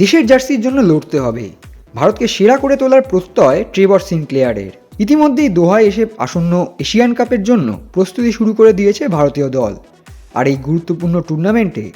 দেশের জার্সির জন্য লড়তে হবে। ভারতকে সেরা করে তোলার প্রত্যয় ট্রেভর সিনক্লেয়ারের। ইতিমধ্যেই দোহায় এসে আসন্ন এশিয়ান কাপের জন্য প্রস্তুতি শুরু করে দিয়েছে ভারতীয় দল। আর এই গুরুত্বপূর্ণ টুর্নামেন্টে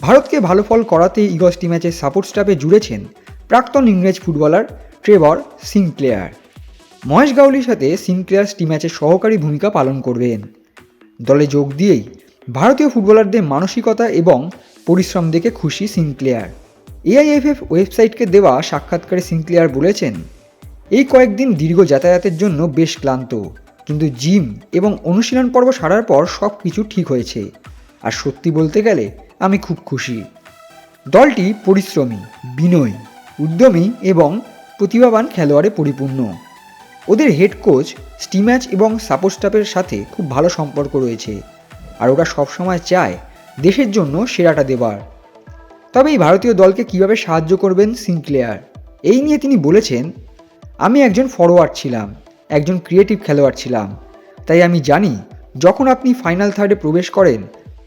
ভারতকে ভালো ফল করাতে ইগস্টি ম্যাচের সাপোর্ট স্টাফে জুড়েছেন প্রাক্তন ইংরেজ ফুটবলার ট্রেভর সিনক্লেয়ার। মহেশ গাউলির সাথে সিনক্লেয়ার টি ম্যাচের সহকারী ভূমিকা পালন করবেন। দলে যোগ দিয়েই ভারতীয় ফুটবলারদের মানসিকতা এবং পরিশ্রম দেখে খুশি সিনক্লেয়ার। এআইএফএফ ওয়েবসাইটকে দেওয়া সাক্ষাৎকারে সিনক্লেয়ার বলেছেন, এই কয়েকদিন দীর্ঘ যাতায়াতের জন্য বেশ ক্লান্ত, কিন্তু জিম এবং অনুশীলন পর্ব সারার পর সব কিছু ঠিক হয়েছে। আর সত্যি বলতে গেলে, আমি খুব খুশি। দলটি পরিশ্রমী, বিনয়ী, উদ্যমী এবং প্রতিভাবান খেলোয়াড়ে পরিপূর্ণ। ওদের হেড কোচ স্টিম্যাচ এবং সাপোর্ট স্টাফের সাথে খুব ভালো সম্পর্ক রয়েছে। আর ওরা সবসময় চায় দেশের জন্য সেরাটা দেবার। তবে এই ভারতীয় দলকে কীভাবে সাহায্য করবেন সিনক্লেয়ার? এই নিয়ে তিনি বলেছেন, আমি একজন ফরোয়ার্ড ছিলাম, একজন ক্রিয়েটিভ খেলোয়াড় ছিলাম। তাই আমি জানি, যখন আপনি ফাইনাল থার্ডে প্রবেশ করেন,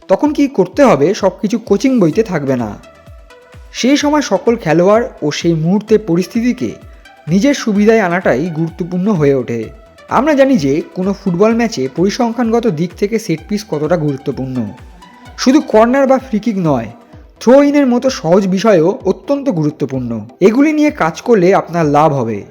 তখন কি করতে হবে সব কিছু কোচিং বইতে থাকবে না। সেই সময় সকল খেলোয়াড় ও সেই মুহূর্তে পরিস্থিতিকে নিজের সুবিধায় আনাটাই গুরুত্বপূর্ণ হয়ে ওঠে। আমরা জানি যে কোনো ফুটবল ম্যাচে পরিসংখ্যানগত দিক থেকে সেট পিস কতটা গুরুত্বপূর্ণ। শুধু কর্নার বা ফ্রিকিক নয় থ্রো ইনের মতো সহজ বিষয়ও অত্যন্ত গুরুত্বপূর্ণ। এগুলি নিয়ে কাজ করলে আপনার লাভ হবে।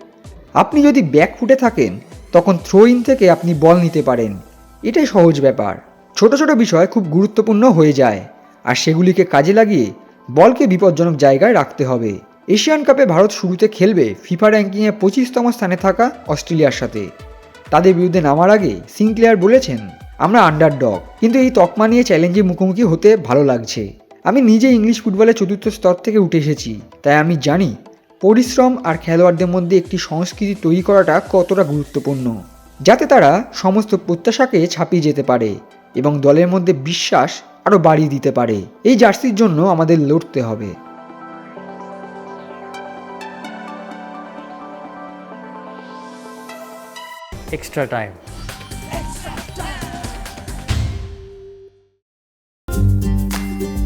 আপনি যদি ব্যাক ফুটে থাকেন, তখন থ্রো ইন থেকে আপনি বল নিতে পারেন। এটাই সহজ ব্যাপার। ছোট ছোট বিষয় খুব গুরুত্বপূর্ণ হয়ে যায়। আর সেগুলিকে কাজে লাগিয়ে বলকে বিপজ্জনক জায়গায় রাখতে হবে। এশিয়ান কাপে ভারত শুরুতে খেলবে ফিফা র্যাঙ্কিংয়ে পঁচিশতম স্থানে থাকা অস্ট্রেলিয়ার সাথে। তাদের বিরুদ্ধে নামার আগে সিনক্লেয়ার বলেছেন, আমরা আন্ডার ডগ কিন্তু এই তকমা নিয়ে চ্যালেঞ্জের মুখোমুখি হতে ভালো লাগছে। আমি নিজে ইংলিশ ফুটবলের চতুর্থ স্তর থেকে উঠে এসেছি, তাই আমি জানি পরিশ্রম আর খেলোয়াড়দের মধ্যে একটি সংস্কৃতি তৈরি করাটা কতটা গুরুত্বপূর্ণ, যাতে তারা সমস্ত প্রত্যাশাকে ছাপিয়ে যেতে পারে এবং দলের মধ্যে বিশ্বাস আরও বাড়িয়ে দিতে পারে এই জার্সির জন্য আমাদের লড়তে হবে এক্সট্রা time.